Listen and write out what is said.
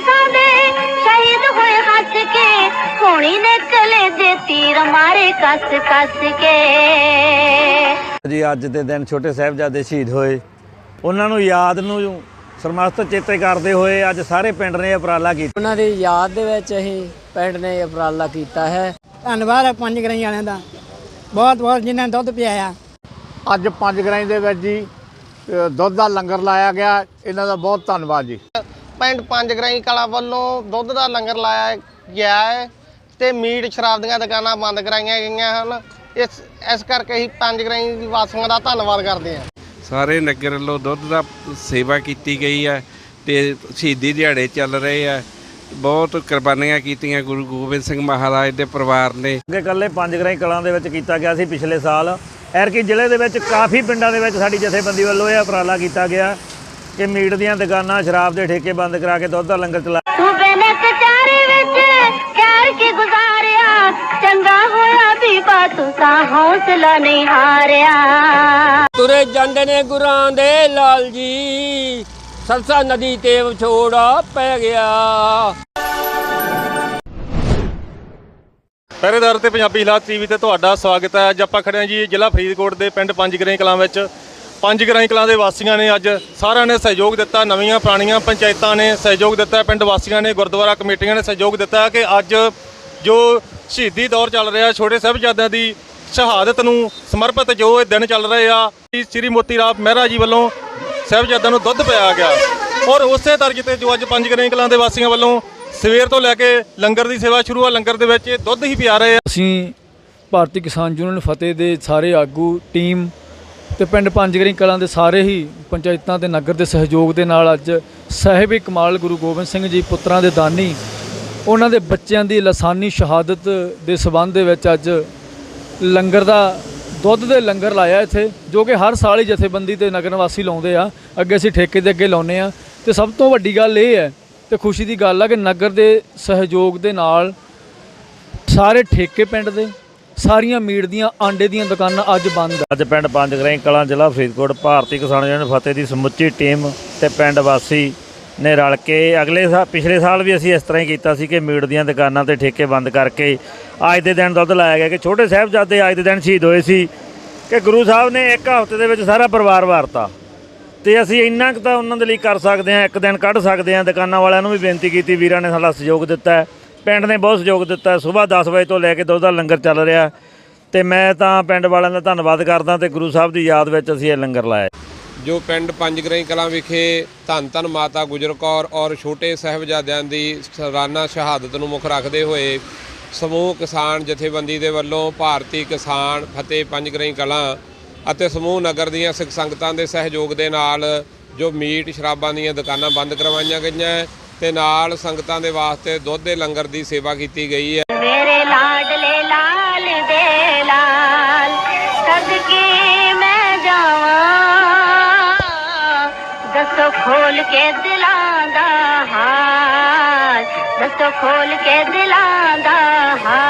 ਸਾਡੇ ਸ਼ਹੀਦ ਹੋਏ ਹੱਸ ਕੇ ਹੋਣੀ ਨੇ ਕਲੇ ਦੇ ਤੀਰ ਮਾਰੇ ਕੱਸ ਕੱਸ ਕੇ। ਜੀ ਅੱਜ ਦੇ ਦਿਨ ਛੋਟੇ ਸਾਹਿਬਜ਼ਾਦੇ ਸ਼ਹੀਦ ਹੋਏ। ਉਹਨਾਂ ਨੂੰ ਯਾਦ ਨੂੰ ਸਰਮਸਤ ਚੇਤੇ ਕਰਦੇ ਹੋਏ ਅੱਜ ਸਾਰੇ ਪਿੰਡ ਨੇ ਉਪਰਾਲਾ ਕੀਤਾ। ਉਹਨਾਂ ਦੀ ਯਾਦ ਦੇ ਵਿੱਚ ਅਸੀਂ ਪਿੰਡ ਨੇ ਉਪਰਾਲਾ ਕੀਤਾ ਹੈ। ਧੰਨਵਾਦ ਹੈ ਪੰਜ ਗਰਾਈ ਵਾਲਿਆਂ ਦਾ। ਬਹੁਤ ਬਹੁਤ ਜਿਨ੍ਹਾਂ ਨੇ ਦੁੱਧ ਪਿਆਇਆ। ਅੱਜ ਪੰਜ ਗਰਾਈ ਦੇ ਵਿੱਚ ਜੀ ਦੁੱਧ ਦਾ ਲੰਗਰ ਲਾਇਆ ਗਿਆ। ਇਹਨਾਂ ਦਾ ਬਹੁਤ ਧੰਨਵਾਦ ਜੀ। ਪਿੰਡ ਪੰਜ ਗਰਾਈ ਕਲਾ ਵੱਲੋਂ ਦੁੱਧ ਦਾ ਲੰਗਰ ਲਾਇਆ ਗਿਆ ਹੈ ਤੇ ਮੀਟ ਸ਼ਰਾਬ ਦੀਆਂ ਦੁਕਾਨਾਂ ਬੰਦ ਕਰਾਈਆਂ ਗਈਆਂ ਹਨ। ਇਸ ਇਸ ਕਰਕੇ ਅਸੀਂ ਪੰਜ ਗਰਾਈ ਦੀ ਵਾਸੀਆਂ ਦਾ ਧੰਨਵਾਦ ਕਰਦੇ ਹਾਂ। ਸਾਰੇ ਨਗਰ ਵੱਲੋਂ ਦੁੱਧ ਦਾ ਸੇਵਾ ਕੀਤੀ ਗਈ ਹੈ ਤੇ ਸ਼ਹੀਦੀ ਦਿਹਾੜੇ ਚੱਲ ਰਹੇ ਆ ਬਹੁਤ ਕੁਰਬਾਨੀਆਂ ਕੀਤੀਆਂ ਗੁਰੂ ਗੋਬਿੰਦ ਸਿੰਘ ਮਹਾਰਾਜ ਦੇ ਪਰਿਵਾਰ ਨੇ। ਅੱਗੇ ਇਕੱਲੇ ਪੰਜ ਗਰਾਈ ਕਲਾਂ ਦੇ ਵਿੱਚ ਕੀਤਾ ਗਿਆ ਸੀ ਪਿਛਲੇ ਸਾਲ। ਐਰਕੀ ਜ਼ਿਲ੍ਹੇ ਦੇ ਵਿੱਚ ਕਾਫੀ ਪਿੰਡਾਂ ਦੇ ਵਿੱਚ ਸਾਡੀ ਜਥੇਬੰਦੀ ਵੱਲੋਂ ਇਹ ਉਪਰਾਲਾ ਕੀਤਾ ਗਿਆ। ਕਿ ਮੀਟ ਦੀਆਂ ਦੁਕਾਨਾਂ ਸ਼ਰਾਬ ਦੇ ਠੇਕੇ ਬੰਦ ਕਰਾ ਕੇ ਦੁੱਧ ਦਾ ਲੰਗਰ ਚਲਾ ਸੂਬੇ ਨੇ ਕਚਾਰੇ ਵਿੱਚ ਕਹਿਰ ਕੇ ਗੁਜ਼ਾਰਿਆ? ਚੰਗਾ ਹੋਇਆ ਬੀਬਾ ਤੂੰ ਤਾਂ ਹੌਸਲਾ ਨਹੀਂ ਹਾਰਿਆ। ਤੁਰੇ ਜਾਂਦੇ ਨੇ ਗੁਰਾਂ ਦੇ ਲਾਲ ਜੀ। ਸਰਸਾ ਨਦੀ ਤੇ ਵਿਛੋੜਾ ਪੈ ਗਿਆ। ਪਹਿਰੇਦਾਰ ਤੇ ਪੰਜਾਬੀ ਹਾਲਾਤ ਟੀਵੀ ਤੇ ਤੁਹਾਡਾ ਸਵਾਗਤ ਹੈ। ਅੱਜ ਆਪਾਂ ਖੜੇ ਹਾਂ ਜੀ ਜ਼ਿਲ੍ਹਾ ਫਰੀਦਕੋਟ ਦੇ ਪਿੰਡ ਪੰਜ ਗਰਾਈ ਕਲਾਂ ਵਿੱਚ। ਪੰਜ ਗ੍ਰਾਈ ਕਲਾਂ ਦੇ ਵਾਸੀਆਂ ਨੇ ਅੱਜ ਸਾਰਿਆਂ ਨੇ ਸਹਿਯੋਗ ਦਿੱਤਾ, ਨਵੀਆਂ ਪੁਰਾਣੀਆਂ ਪੰਚਾਇਤਾਂ ਨੇ ਸਹਿਯੋਗ ਦਿੱਤਾ, ਪਿੰਡ ਵਾਸੀਆਂ ਨੇ, ਗੁਰਦੁਆਰਾ ਕਮੇਟੀਆਂ ਨੇ ਸਹਿਯੋਗ ਦਿੱਤਾ ਕਿ ਅੱਜ ਜੋ ਸ਼ਹੀਦੀ ਦੌਰ ਚੱਲ ਰਿਹਾ, ਛੋਟੇ ਸਾਹਿਬਜ਼ਾਦਿਆਂ ਦੀ ਸ਼ਹਾਦਤ ਨੂੰ ਸਮਰਪਿਤ ਜੋ ਇਹ ਦਿਨ ਚੱਲ ਰਹੇ ਆ, ਸ੍ਰੀ ਮੋਤੀ ਰਾਮ ਮਹਿਰਾ ਜੀ ਵੱਲੋਂ ਸਾਹਿਬਜ਼ਾਦਿਆਂ ਨੂੰ ਦੁੱਧ ਪਿਆ ਗਿਆ। ਔਰ ਉਸੇ ਤਰਜ ਤੇ ਜੋ ਅੱਜ ਪੰਜ ਗ੍ਰਾਈ ਕਲਾਂ ਦੇ ਵਾਸੀਆਂ ਵੱਲੋਂ ਸਵੇਰ ਤੋਂ ਲੈ ਕੇ ਲੰਗਰ ਦੀ ਸੇਵਾ ਸ਼ੁਰੂ ਆ, ਲੰਗਰ ਦੇ ਵਿੱਚ ਦੁੱਧ ਹੀ ਪਿਆ ਰਹੇ ਆ। ਅਸੀਂ ਭਾਰਤੀ ਕਿਸਾਨ ਯੂਨੀਅਨ ਫਤਿਹ ਦੇ ਸਾਰੇ ਆਗੂ, ਟੀਮ ਤੇ ਪਿੰਡ ਪੰਜਗਰੀ ਕਲਾਂ ਦੇ ਸਾਰੇ ਹੀ ਪੰਚਾਇਤਾਂ ਤੇ ਨਗਰ ਦੇ ਸਹਿਯੋਗ ਦੇ ਨਾਲ ਅੱਜ ਸਾਹਿਬ ਕਮਾਲ ਗੁਰੂ ਗੋਬਿੰਦ ਸਿੰਘ ਜੀ ਪੁੱਤਰਾਂ ਦੇ ਦਾਨੀ, ਉਹਨਾਂ ਦੇ ਬੱਚਿਆਂ ਦੀ ਲਸਾਨੀ ਸ਼ਹਾਦਤ ਦੇ ਸਬੰਧ ਦੇ ਵਿੱਚ ਅੱਜ ਲੰਗਰ ਦਾ ਦੁੱਧ ਦੇ ਲੰਗਰ ਲਾਇਆ ਇੱਥੇ, ਜੋ ਕਿ ਹਰ ਸਾਲ ਹੀ ਜਥੇਬੰਦੀ ਤੇ ਨਗਰ ਨਿਵਾਸੀ ਲਾਉਂਦੇ ਆ। ਅੱਗੇ ਅਸੀਂ ਠੇਕੇ ਦੇ ਅੱਗੇ ਲਾਉਨੇ ਆ। ਤੇ ਸਭ ਤੋਂ ਵੱਡੀ ਗੱਲ ਇਹ ਹੈ ਤੇ ਖੁਸ਼ੀ ਦੀ ਗੱਲ ਆ ਕਿ ਨਗਰ ਦੇ ਸਹਿਯੋਗ ਦੇ ਨਾਲ ਸਾਰੇ ਠੇਕੇ ਪਿੰਡ ਦੇ ਸਾਰੀਆਂ ਮੀਟ ਦੀਆਂ ਆਂਡੇ ਦੀਆਂ ਦੁਕਾਨਾਂ ਅੱਜ ਬੰਦ ਆ। ਅੱਜ ਪਿੰਡ ਪੰਜ ਗਰਾਈ ਕਲਾਂ ਜ਼ਿਲ੍ਹਾ ਫਰੀਦਕੋਟ, ਭਾਰਤੀ ਕਿਸਾਨ ਯੂਨੀਅਨ ਫਤਿਹ ਦੀ ਸਮੁੱਚੀ ਟੀਮ ਤੇ ਪਿੰਡ ਵਾਸੀ ਨੇ ਰਲ ਕੇ ਅਗਲੇ ਸਾਲ ਪਿਛਲੇ ਸਾਲ ਵੀ ਅਸੀਂ ਇਸ ਤਰ੍ਹਾਂ ਹੀ ਕੀਤਾ ਸੀ ਕਿ ਮੀਟ ਦੀਆਂ ਦੁਕਾਨਾਂ ਤੇ ਠੇਕੇ ਬੰਦ ਕਰਕੇ ਅੱਜ ਦੇ ਦਿਨ ਦੁੱਧ ਲਾਇਆ ਗਿਆ ਕਿ ਛੋਟੇ ਸਾਹਿਬਜ਼ਾਦੇ ਅੱਜ ਦੇ ਦਿਨ ਸ਼ਹੀਦ ਹੋਏ ਸੀ ਕਿ ਗੁਰੂ ਸਾਹਿਬ ਨੇ ਇੱਕ ਹਫ਼ਤੇ ਦੇ ਵਿੱਚ ਸਾਰਾ ਪਰਿਵਾਰ ਵਾਰਤਾ। ਤੇ ਅਸੀਂ ਇੰਨਾ ਕੁ ਤਾਂ ਉਹਨਾਂ ਦੇ ਲਈ ਕਰ ਸਕਦੇ ਹਾਂ, ਇੱਕ ਦਿਨ ਕੱਢ ਸਕਦੇ ਹਾਂ। ਦੁਕਾਨਾਂ ਵਾਲਿਆਂ ਨੂੰ ਵੀ ਬੇਨਤੀ ਕੀਤੀ, ਵੀਰਾਂ ਨੇ ਸਾਡਾ ਸਹਿਯੋਗ ਦਿੱਤਾ ਹੈ। ਪਿੰਡ ਨੇ ਬਹੁਤ ਸਹਿਯੋਗ ਦਿੱਤਾ। ਹੈ ਸਵੇਰ 10 ਵਜੇ ਤੋਂ ਲੈ ਕੇ ਦੁੱਧ ਦਾ ਲੰਗਰ ਚੱਲ ਰਿਹਾ। ਤੇ ਮੈਂ ਤਾਂ ਪਿੰਡ ਵਾਲਿਆਂ ਦਾ ਧੰਨਵਾਦ ਕਰਦਾ ਤੇ ਗੁਰੂ ਸਾਹਿਬ ਦੀ ਯਾਦ ਵਿੱਚ ਅਸੀਂ ਇਹ ਲੰਗਰ ਲਾਇਆ। ਜੋ ਪਿੰਡ ਪੰਜਗਰਾਈ ਕਲਾਂ ਵਿਖੇ ਧੰਨ ਧੰਨ ਮਾਤਾ ਗੁਜਰ ਕੌਰ ਔਰ ਛੋਟੇ ਸਾਹਿਬਜ਼ਾਦਿਆਂ ਦੀ ਸਾਲਾਨਾ ਸ਼ਹਾਦਤ ਨੂੰ ਮੁੱਖ ਰੱਖਦੇ ਹੋਏ ਸਮੂਹ ਕਿਸਾਨ ਜਥੇਬੰਦੀ ਦੇ ਵੱਲੋਂ ਭਾਰਤੀ ਕਿਸਾਨ ਫਤਿਹ ਪੰਜਗਰਾਈ ਕਲਾਂ ਅਤੇ ਸਮੂਹ ਨਗਰ ਦੀਆਂ ਸਿੱਖ ਸੰਗਤਾਂ ਦੇ ਸਹਿਯੋਗ ਦੇ ਨਾਲ ਜੋ ਮੀਟ ਸ਼ਰਾਬਾਂ ਦੀਆਂ ਦੁਕਾਨਾਂ ਬੰਦ ਕਰਵਾਈਆਂ ਗਈਆਂ। ਹੈ ਤੇ ਨਾਲ ਸੰਗਤਾਂ ਦੇ ਵਾਸਤੇ ਦੁੱਧ ਦੇ ਲੰਗਰ ਦੀ ਸੇਵਾ ਕੀਤੀ ਗਈ ਹੈ। ਮੇਰੇ ਲਾਡਲੇ ਲਾਲ ਦੇ ਲਾਲ, ਸਦਕੇ ਮੈਂ ਜਾਵਾਂ। ਦੱਸੋ ਖੋਲ ਕੇ ਦਿਲਾਂ ਦਾ ਹਾਲ, ਦੱਸੋ ਖੋਲ ਕੇ ਦਿਲਾਂ ਦਾ ਹਾਲ।